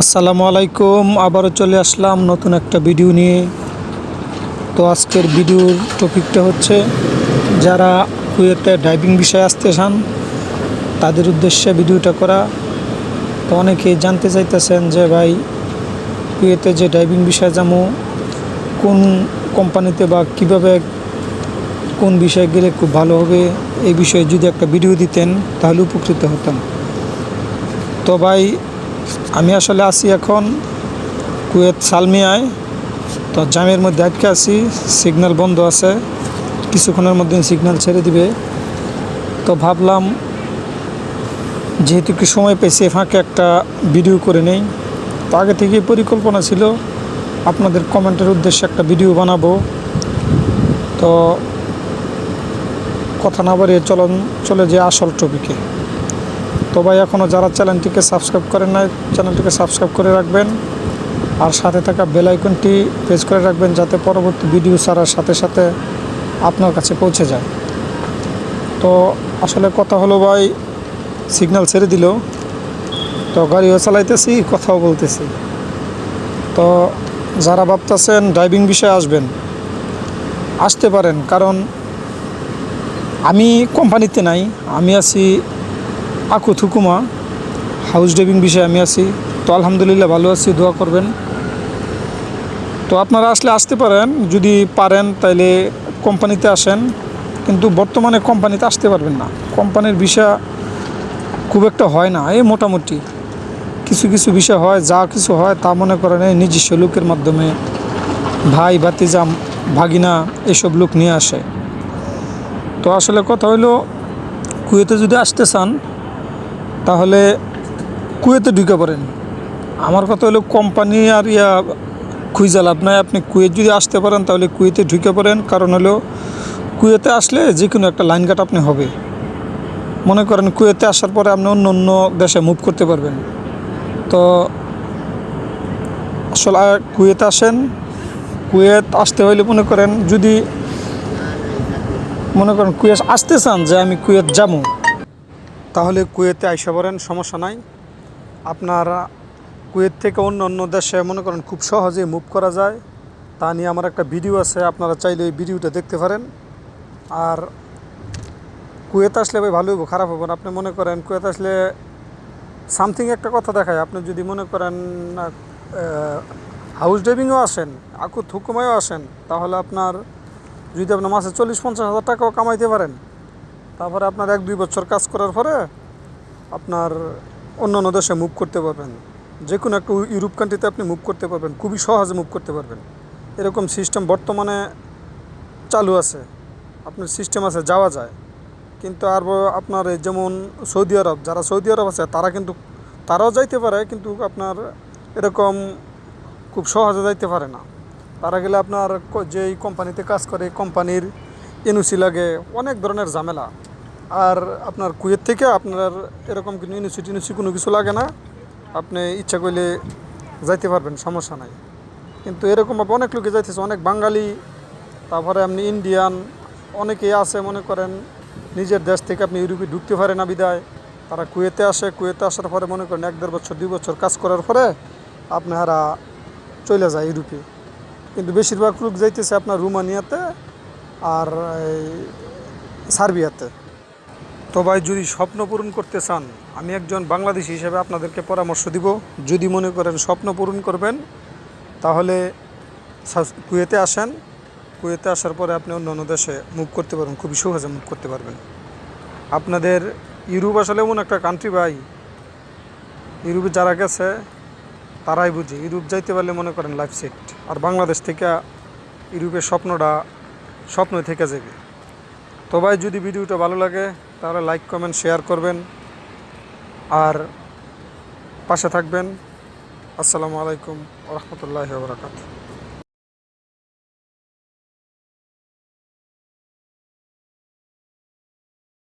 আসসালামু আলাইকুম, আবারও চলে আসলাম নতুন একটা ভিডিও নিয়ে। তো আজকের ভিডিওর টপিকটা হচ্ছে, যারা কুয়েতে ড্রাইভিং বিষয়ে আসতে চান, তাদের উদ্দেশ্যে ভিডিওটা করা। তো অনেকেই জানতে চাইতেছেন যে, ভাই, কুয়েতে যে ড্রাইভিং বিষয়ে যাব, কোন কোম্পানিতে বা কীভাবে, কোন বিষয়ে গেলে খুব ভালো হবে, এই বিষয়ে যদি একটা ভিডিও দিতেন, তাহলে উপকৃত হতাম। তো ভাই আমি আসলে আছি এখন কুয়েত সালমিয়ায়। তো জামের মধ্যে আটকে আছি, সিগন্যাল বন্ধ আছে, কিছুক্ষণের মধ্যে সিগন্যাল ছেড়ে দিবে। তো ভাবলাম, যেহেতু একটু সময় পেয়েছি, ফাঁকে একটা ভিডিও করে নেই। তো আগে থেকেই পরিকল্পনা ছিল, আপনাদের কমেন্টের উদ্দেশ্যে একটা ভিডিও বানাবো। তো কথা না বাড়িয়ে চলন, চলে যে আসল টপিকে। তো ভাই এখনও যারা চ্যানেলটিকে সাবস্ক্রাইব করেন নাই, চ্যানেলটিকে সাবস্ক্রাইব করে রাখবেন। আর সাথে থাকা বেল আইকনটি প্রেস করে রাখবেন যাতে পরবর্তী ভিডিও ছাড়ার সাথে সাথে আপনার কাছে পৌঁছে যায়। তো আসলে কথা হলো ভাই, সিগন্যাল ছেড়ে দিল। তো গাড়িও চালাইতেছি, কথাও বলতেছি। তো যারা ভাবতেছেন ড্রাইভিং বিষয়ে আসবেন, আসতে পারেন। কারণ আমি কোম্পানিতে নাই, আমি আছি আকু থুকুমা হাউস ড্রাইভিং বিষয়ে আমি আছি। তো আলহামদুলিল্লাহ ভালো আছি, দোয়া করবেন। তো আপনারা আসলে আসতে পারেন, যদি পারেন তাইলে কোম্পানিতে আসেন। কিন্তু বর্তমানে কোম্পানিতে আসতে পারবেন না। কোম্পানির বিষয় খুব একটা হয় না, এই মোটামুটি। কিছু কিছু বিষয় হয়, যা কিছু হয় তা মনে করেন এই নিজস্ব লোকের মাধ্যমে ভাই, ভাতিজা, ভাগিনা এসব লোক নিয়ে আসে। তো আসলে কথা হইল, কুয়েতে যদি আসতে চান তাহলে কুয়েতে ঢুকে পড়েন। আমার কথা হলো কোম্পানি আর ইয়া খুঁজে লাভ নাই। আপনি কুয়েত যদি আসতে পারেন, তাহলে কুয়েতে ঢুকে পড়েন। কারণ হলো কুয়েতে আসলে যে কোনো একটা লাইন কাট আপনি হবে। মনে করেন কুয়েতে আসার পরে আপনি অন্য অন্য দেশে মুভ করতে পারবেন। তো আসলে কুয়েতে আসেন। কুয়েত আসতে হইলে মনে করেন যদি মনে করেন কুয়েত আসতে চান যে আমি কুয়েত যাব। তাহলে কুয়েতে আইসা পড়েন, সমস্যা নাই। আপনারা কুয়েত থেকে অন্য অন্য দেশে মনে করেন খুব সহজেই মুভ করা যায়। তা নিয়ে আমার একটা ভিডিও আছে, আপনারা চাইলে ওই ভিডিওটা দেখতে পারেন। আর কুয়েত আসলে ভাই ভালো হইব, খারাপ হব না। আপনি মনে করেন কুয়েত আসলে সামথিং একটা কথা দেখায়। আপনি যদি মনে করেন হাউস ড্রাইভিংও আসেন আকু থুকুমায়ও আসেন, তাহলে আপনার যদি আপনার মাসে চল্লিশ পঞ্চাশ হাজার টাকাও কামাইতে পারেন। তারপরে আপনার এক দুই বছর কাজ করার পরে আপনার অন্য অন্য দেশে মুভ করতে পারবেন। যে কোনো একটা ইউরোপ কান্ট্রিতে আপনি মুভ করতে পারবেন, খুবই সহজে মুভ করতে পারবেন। এরকম সিস্টেম বর্তমানে চালু আছে। আপনার সিস্টেম আছে, যাওয়া যায়। কিন্তু আর আপনার যেমন সৌদি আরব, যারা সৌদি আরব আছে, তারা কিন্তু তারাও যাইতে পারে, কিন্তু আপনার এরকম খুব সহজে যাইতে পারে না। তারা গেলে আপনার যেই কোম্পানিতে কাজ করে কোম্পানির এনওসি লাগে, অনেক ধরনের ঝামেলা। আর আপনার কুয়েত থেকে আপনার এরকম কোনো ইউনিভার্সিটি টিউনিভার্সিটি কোনো কিছু লাগে না। আপনি ইচ্ছা করলে যাইতে পারবেন, সমস্যা নাই। কিন্তু এরকমভাবে অনেক লোকে যাইতেছে, অনেক বাঙালি, তারপরে আপনি ইন্ডিয়ান অনেকেই আছে মনে করেন, নিজের দেশ থেকে আপনি ইউরোপে ঢুকতে পারে না বিদায়। তারা কুয়েতে আসে, কুয়েতে আসার পরে মনে করেন এক দেড় বছর, দুই বছর কাজ করার পরে আপনারা চলে যায় ইউরোপে। কিন্তু বেশিরভাগ লোক যাইতেছে আপনার রুমানিয়াতে আর সার্বিয়াতে। তো ভাই, যদি স্বপ্ন পূরণ করতে চান, আমি একজন বাংলাদেশি হিসেবে আপনাদেরকে পরামর্শ দিব। যদি মনে করেন স্বপ্ন পূরণ করবেন, তাহলে কুয়েতে আসেন। কুয়েতে আসার পরে আপনি অন্য অন্য দেশে মুভ করতে পারবেন, খুবই সহজে মুভ করতে পারবেন। আপনাদের ইউরোপ আসলে এমন একটা কান্ট্রি ভাই। ইউরোপে যারা গেছে, তারাই বুঝে। ইউরোপ যাইতে পারলে মনে করেন লাইফ সেট আর বাংলাদেশ থেকে ইউরোপের স্বপ্নটা স্বপ্ন থেকে যাবে। তো ভাই, যদি ভিডিওটা ভালো লাগে, তাহলে লাইক কমেন্ট শেয়ার করবেন। আর পাশে থাকবেন। আসসালামু আলাইকুম রহমতুল্লাহ বরাকাত